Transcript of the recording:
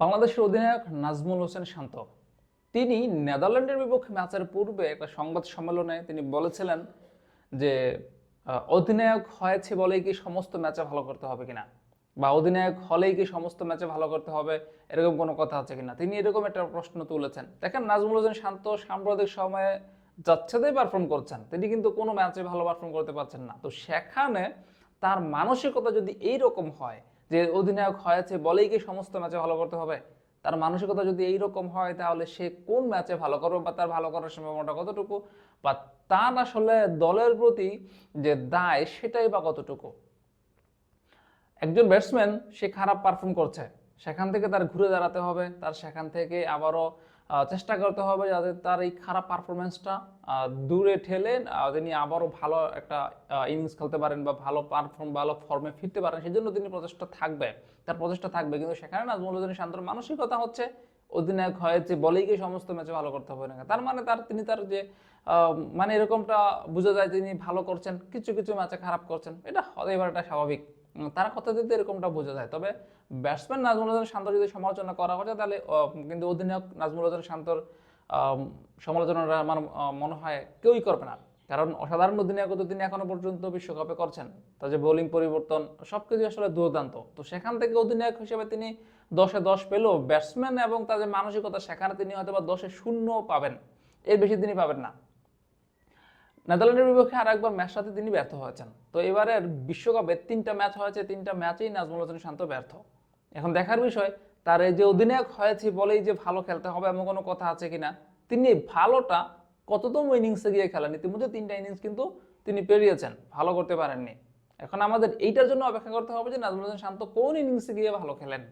বাংলাদেশের অধিনায়ক নাজমুল হোসেন শান্ত। তিনি নেদারল্যান্ডের বিপক্ষে ম্যাচের পূর্বে একটা সংবাদ সম্মেলনে তিনি বলেছিলেন যে অধিনায়ক হয়েছে বলেই কি সমস্ত ম্যাচে ভালো করতে হবে কিনা? বা অধিনায়ক হলেই কি সমস্ত ম্যাচে ভালো করতে হবে? এরকম কোনো কথা আছে কিনা? তিনি এরকম একটা প্রশ্ন তুলেছেন। দেখেন, নাজমুল হোসেন শান্ত সাম্প্রতিক সময়ে যাচ্ছেতেই পারফর্ম করছেন। তিনি কিন্তু কোনো ম্যাচে ভালো পারফর্ম করতে পারছেন না। তো সেখানে তার মানসিকতা যদি এইরকম হয় যে অধিনায়ক হয়েছে, বলেই কি সমস্ত ম্যাচে ভালো করতে হবে? তার মানসিকতা যদি এইরকম হয়, তাহলে সে কোন ম্যাচে ভালো করবে বা তার ভালো করার সম্ভাবনাটা কতটুকু? বা তার আসলে দলের প্রতি যে দায়, সেটাই বা কতটুকু? একজন ব্যাটসম্যান সে খারাপ পারফর্ম করছে। সেখান থেকে তার ঘুরে দাঁড়াতে হবে, তার সেখান থেকে আবারও চেষ্টা করতে হবে যাতে তার এই খারাপ পারফরমেন্সটা দূরে ঠেলে তিনি আবারও ভালো একটা ইনিংস খেলতে পারেন বা ভালো পারফর্ম ভালো ফর্মে ফিরতে পারেন সেই জন্য তিনি প্রচেষ্টা থাকবে। তার প্রচেষ্টা থাকবে। কিন্তু সেখানে নাজমুল হোসেন শান্তর মানসিকতা হচ্ছে অধিনায়ক হয়েছে বলেই গিয়ে সমস্ত ম্যাচে ভালো করতে হবে না তার মানে তার, তিনি তার যে মানে এরকমটা বোঝা যায় তিনি ভালো করছেন, কিছু কিছু ম্যাচে খারাপ করছেন। এটা হতে এবার এটা স্বাভাবিক। তার কথা দিতে এরকমটা বোঝা যায়? তবে ব্যাটসম্যান নাজমুল হোসেন শান্ত যদি সমালোচনা করা হয় তাহলে কিন্তু অধিনায়ক নাজমুল হোসেন শান্তর সমালোচনাটা আমার মনে হয় কেউই করবে না। কারণ অসাধারণ অধিনায়ক তো তিনি এখনও পর্যন্ত বিশ্বকাপে করছেন। তার যে বোলিং পরিবর্তন সবকিছু আসলে দুর্দান্ত। তো সেখান থেকে অধিনায়ক হিসেবে তিনি দশে দশ পেলেও ব্যাটসম্যান এবং তার যে মানসিকতা, সেখানে তিনি হয়তো বা দশে শূন্য পাবেন। এর বেশি তিনি পাবেন না। নেদারল্যান্ডের বিপক্ষে আর একবার ম্যাচটাতে তিনি ব্যর্থ হয়েছেন। তো এবারের বিশ্বকাপে তিনটা ম্যাচ হয়েছে, তিনটা ম্যাচেই নাজমুল হোসেন শান্ত ব্যর্থ। এখন দেখার বিষয়, তার এই যে অধিনায়ক হয়েছে বলেই যে ভালো খেলতে হবে এমন কোনো কথা আছে কিনা, তিনি ভালোটা কততম ইনিংসে গিয়ে খেলেন? ইতিমধ্যে তিনটা ইনিংস কিন্তু তিনি পেরিয়েছেন, ভালো করতে পারেননি। এখন আমাদের এইটার জন্য অপেক্ষা করতে হবে যে নাজমুল হোসেন শান্ত কোন ইনিংসে গিয়ে ভালো খেলেন।